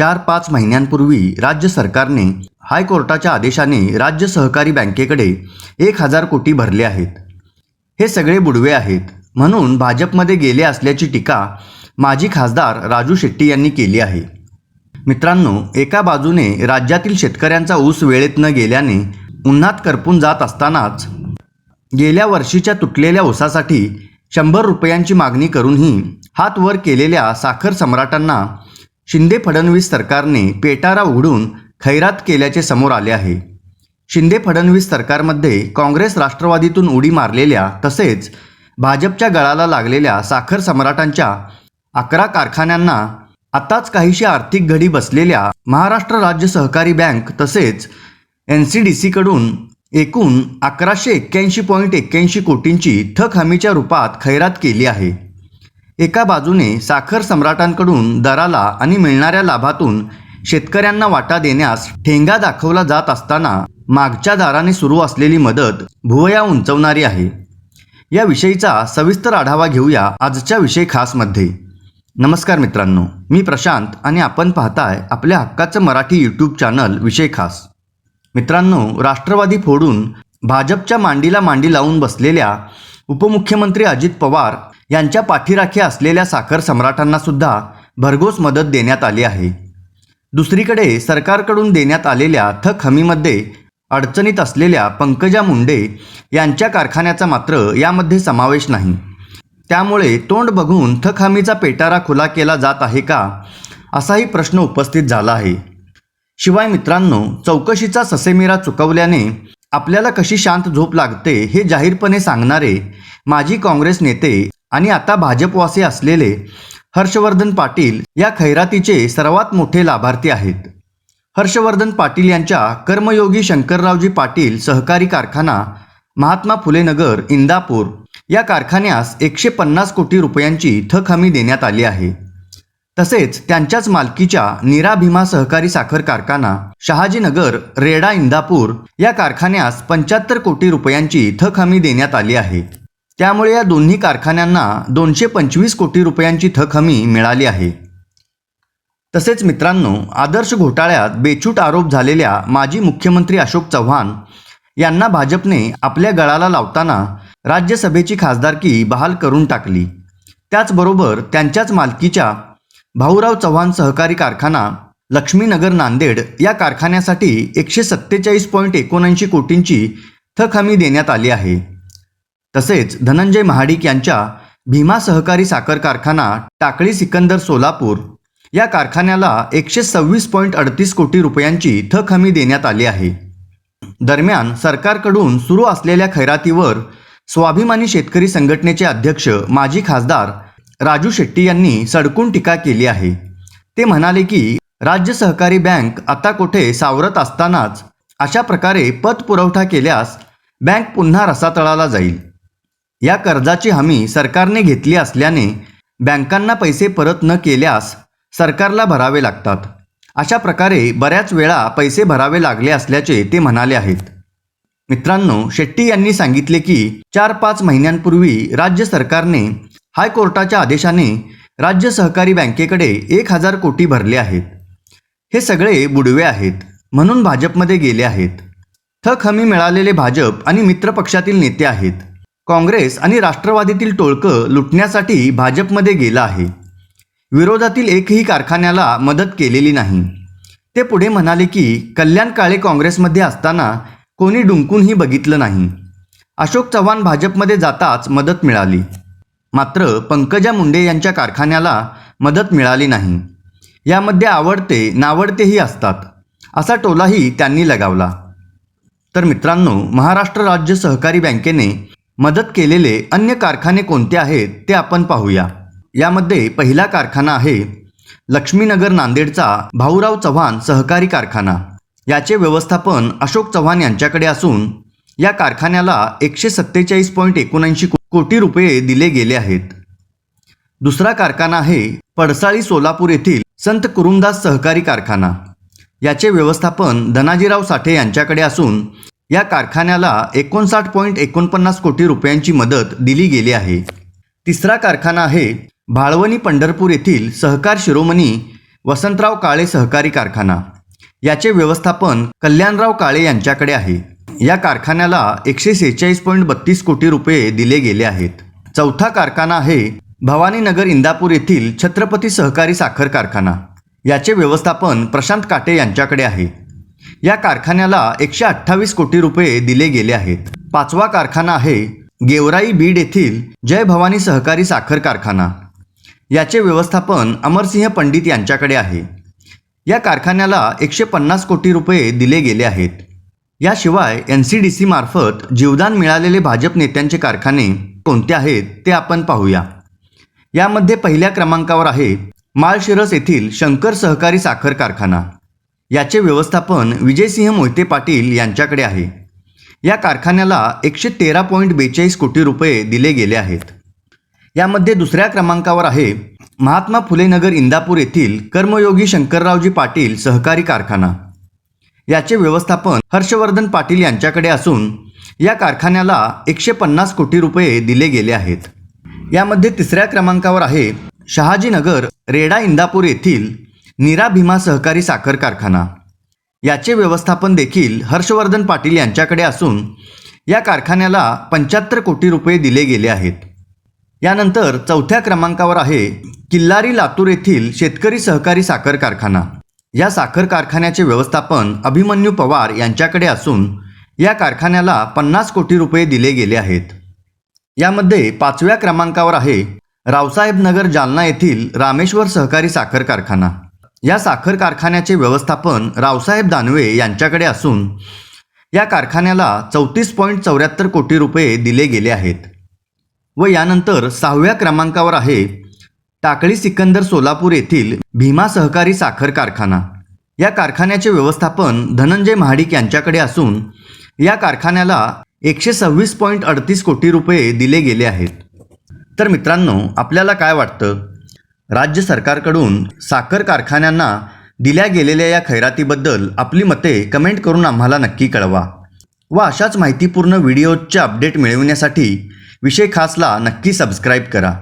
चार पाच महिन्यांपूर्वी राज्य सरकारने हायकोर्टाच्या आदेशाने राज्य सहकारी बँकेकडे एक हजार कोटी भरले आहेत. हे सगळे बुडवे आहेत. म्हणून भाजपमध्ये गेले असल्याची टीका माजी खासदार राजू शेट्टी यांनी केली आहे. मित्रांनो एका बाजूने राज्यातील शेतकऱ्यांचा ऊस वेळेत न गेल्याने उन्हात करपून जात असतानाच गेल्या वर्षीच्या तुटलेल्या ऊसासाठी शंभर रुपयांची मागणी करूनही हात वर केलेल्या साखर सम्राटांना शिंदे फडणवीस सरकारने पेटारा उघडून खैरात केल्याचे समोर आले आहे. शिंदे फडणवीस सरकारमध्ये काँग्रेस राष्ट्रवादीतून उडी मारलेल्या तसेच भाजपच्या गळाला लागलेल्या साखर सम्राटांच्या अकरा कारखान्यांना आताच काहीशी आर्थिक घडी बसलेल्या महाराष्ट्र राज्य सहकारी बँक तसेच एन सी डी सीकडून एकूण अकराशे एक्क्याऐंशी पॉईंट एक्क्याऐंशी कोटींची थक हमीच्या रूपात खैरात केली आहे. एका बाजूने साखर सम्राटांकडून दराला आणि मिळणाऱ्या लाभातून शेतकऱ्यांना वाटा देण्यास ठेंगा दाखवला जात असताना मागच्या दाराने सुरू असलेली मदत भुवया उंचवणारी आहे. या विषयीचा सविस्तर आढावा घेऊया आजच्या विषय खासमध्ये. नमस्कार मित्रांनो मी प्रशांत आणि आपण पाहताय आपल्या हक्काचं मराठी यूट्यूब चॅनल विषय खास. मित्रांनो राष्ट्रवादी फोडून भाजपच्या मांडीला मांडी लावून बसलेल्या उपमुख्यमंत्री अजित पवार यांच्या पाठीराखी असलेल्या साखर सम्राटांना सुद्धा भरघोस मदत देण्यात आली आहे. दुसरीकडे सरकारकडून देण्यात आलेल्या थक हमीमध्ये अडचणीत असलेल्या पंकजा मुंडे यांच्या कारखान्याचा मात्र यामध्ये समावेश नाही. त्यामुळे तोंड बघून थक हमीचा पेटारा खुला केला जात आहे का असाही प्रश्न उपस्थित झाला आहे. शिवाय मित्रांनो चौकशीचा ससेमिरा चुकवल्याने आपल्याला कशी शांत झोप लागते हे जाहीरपणे सांगणारे माजी काँग्रेस नेते आणि आता भाजपवासी असलेले हर्षवर्धन पाटील या खैरातीचे सर्वात मोठे लाभार्थी आहेत. हर्षवर्धन पाटील यांच्या कर्मयोगी शंकररावजी पाटील सहकारी कारखाना महात्मा फुले नगर इंदापूर या कारखान्यास एकशे पन्नास कोटी रुपयांची थक हमी देण्यात आली आहे. तसेच त्यांच्याच मालकीच्या नीरा भीमा सहकारी साखर कारखाना शहाजीनगर रेडा इंदापूर या कारखान्यास पंच्याहत्तर कोटी रुपयांची थक हमी देण्यात आली आहे. त्यामुळे या दोन्ही कारखान्यांना दोनशे पंचवीस कोटी रुपयांची थक हमी मिळाली आहे. तसेच मित्रांनो आदर्श घोटाळ्यात बेछूट आरोप झालेल्या माजी मुख्यमंत्री अशोक चव्हाण यांना भाजपने आपल्या गळाला लावताना राज्यसभेची खासदारकी बहाल करून टाकली. त्याचबरोबर त्यांच्याच मालकीच्या भाऊराव चव्हाण सहकारी कारखाना लक्ष्मीनगर नांदेड या कारखान्यासाठी एकशे सत्तेचाळीस पॉईंट एकोणऐंशी कोटींची थक हमी देण्यात आली आहे. तसेच धनंजय महाडिक यांच्या भीमा सहकारी साखर कारखाना टाकळी सिकंदर सोलापूर या कारखान्याला एकशे सव्वीस पॉईंट अडतीस कोटी रुपयांची थक हमी देण्यात आली आहे. दरम्यान सरकारकडून सुरू असलेल्या खैरातीवर स्वाभिमानी शेतकरी संघटनेचे अध्यक्ष माजी खासदार राजू शेट्टी यांनी सडकून टीका केली आहे. ते म्हणाले की राज्य सहकारी बँक आता कुठे सावरत असतानाच अशा प्रकारे पतपुरवठा केल्यास बँक पुन्हा रसातळाला जाईल. या कर्जाची हमी सरकारने घेतली असल्याने बँकांना पैसे परत न केल्यास सरकारला भरावे लागतात. अशा प्रकारे बऱ्याच वेळा पैसे भरावे लागले असल्याचे ते म्हणाले आहेत. मित्रांनो शेट्टी यांनी सांगितले की चार पाच महिन्यांपूर्वी राज्य सरकारने हायकोर्टाच्या आदेशाने राज्य सहकारी बँकेकडे एक हजार कोटी भरले आहेत. हे सगळे बुडवे आहेत म्हणून भाजपमध्ये गेले आहेत. थक हमी मिळालेले भाजप आणि मित्रपक्षातील नेते आहेत. काँग्रेस आणि राष्ट्रवादीतील टोळकं लुटण्यासाठी भाजपमध्ये गेलं आहे. विरोधातील एकही कारखान्याला मदत केलेली नाही. ते पुढे म्हणाले की कल्याण काळे काँग्रेसमध्ये असताना कोणी डुंकूनही बघितलं नाही. अशोक चव्हाण भाजपमध्ये जाताच मदत मिळाली. मात्र पंकजा मुंडे यांच्या कारखान्याला मदत मिळाली नाही. यामध्ये आवडते नावडतेही असतात. असा टोलाही त्यांनी लगावला. तर मित्रांनो महाराष्ट्र राज्य सहकारी बँकेने मदत केलेले अन्य कारखाने कोणते आहेत ते आपण पाहूया. यामध्ये पहिला कारखाना आहे लक्ष्मीनगर नांदेडचा भाऊराव चव्हाण सहकारी कारखाना. याचे व्यवस्थापन अशोक चव्हाण यांच्याकडे असून या कारखान्याला एकशे सत्तेचाळीस पॉईंट एकोणऐंशी कोटी रुपये दिले गेले आहेत. दुसरा कारखाना आहे पडसाळी सोलापूर येथील संत कुरुमदास सहकारी कारखाना. याचे व्यवस्थापन धनाजीराव साठे यांच्याकडे असून या कारखान्याला एकोणसाठ पॉईंट एकोणपन्नास कोटी रुपयांची मदत दिली गेली आहे. तिसरा कारखाना आहे भाळवणी पंढरपूर येथील सहकार शिरोमणी वसंतराव काळे सहकारी कारखाना. याचे व्यवस्थापन कल्याणराव काळे यांच्याकडे आहे. या कारखान्याला एकशे सेहेचाळीस पॉईंट बत्तीस कोटी रुपये दिले गेले आहेत. चौथा कारखाना आहे भवानीनगर इंदापूर येथील छत्रपती सहकारी साखर कारखाना. याचे व्यवस्थापन प्रशांत काटे यांच्याकडे आहे. या कारखान्याला एकशे अठ्ठावीस कोटी रुपये दिले गेले आहेत. पाचवा कारखाना आहे गेवराई बीड येथील जय भवानी सहकारी साखर कारखाना. याचे व्यवस्थापन अमरसिंह पंडित यांच्याकडे आहे. या कारखान्याला एकशे पन्नास कोटी रुपये दिले गेले आहेत. याशिवाय एन सी डी सी मार्फत जीवदान मिळालेले भाजप नेत्यांचे कारखाने कोणते आहेत ते आपण पाहूया. यामध्ये पहिल्या क्रमांकावर आहे माळशिरस येथील शंकर सहकारी साखर कारखाना. याचे व्यवस्थापन विजयसिंह मोहिते पाटील यांच्याकडे आहे. या कारखान्याला एकशे तेरा पॉईंट बेचाळीस कोटी रुपये दिले गेले आहेत. यामध्ये दुसऱ्या क्रमांकावर आहे महात्मा फुले नगर इंदापूर येथील कर्मयोगी शंकररावजी पाटील सहकारी कारखाना. याचे व्यवस्थापन हर्षवर्धन पाटील यांच्याकडे असून या कारखान्याला एकशे पन्नास कोटी रुपये दिले गेले आहेत. यामध्ये तिसऱ्या क्रमांकावर आहे शहाजीनगर रेडा इंदापूर येथील नीरा भीमा सहकारी साखर कारखाना. याचे व्यवस्थापन देखील हर्षवर्धन पाटील यांच्याकडे असून या कारखान्याला पंच्याहत्तर कोटी रुपये दिले गेले आहेत. यानंतर चौथ्या क्रमांकावर आहे किल्लारी लातूर येथील शेतकरी सहकारी साखर कारखाना. या साखर कारखान्याचे व्यवस्थापन अभिमन्यू पवार यांच्याकडे असून या कारखान्याला पन्नास कोटी रुपये दिले गेले आहेत. यामध्ये पाचव्या क्रमांकावर आहे रावसाहेब नगर जालना येथील रामेश्वर सहकारी साखर कारखाना. या साखर कारखान्याचे व्यवस्थापन रावसाहेब दानवे यांच्याकडे असून या कारखान्याला चौतीस पॉईंट चौऱ्याहत्तर कोटी रुपये दिले गेले आहेत. व यानंतर सहाव्या क्रमांकावर आहे टाकळी सिकंदर सोलापूर येथील भीमा सहकारी साखर कारखाना. या कारखान्याचे व्यवस्थापन धनंजय महाडिक यांच्याकडे असून या कारखान्याला एकशे सव्वीस पॉईंट अडतीस कोटी रुपये दिले गेले आहेत. तर मित्रांनो आपल्याला काय वाटतं? राज्य सरकारकडून साखर कारखान्यांना दिल्या गेलेल्या या खैरातीबद्दल आपली मते कमेंट करून आम्हाला नक्की कळवा व अशाच माहितीपूर्ण व्हिडिओजचे अपडेट मिळविण्यासाठी विषय खासला नक्की सबस्क्राईब करा.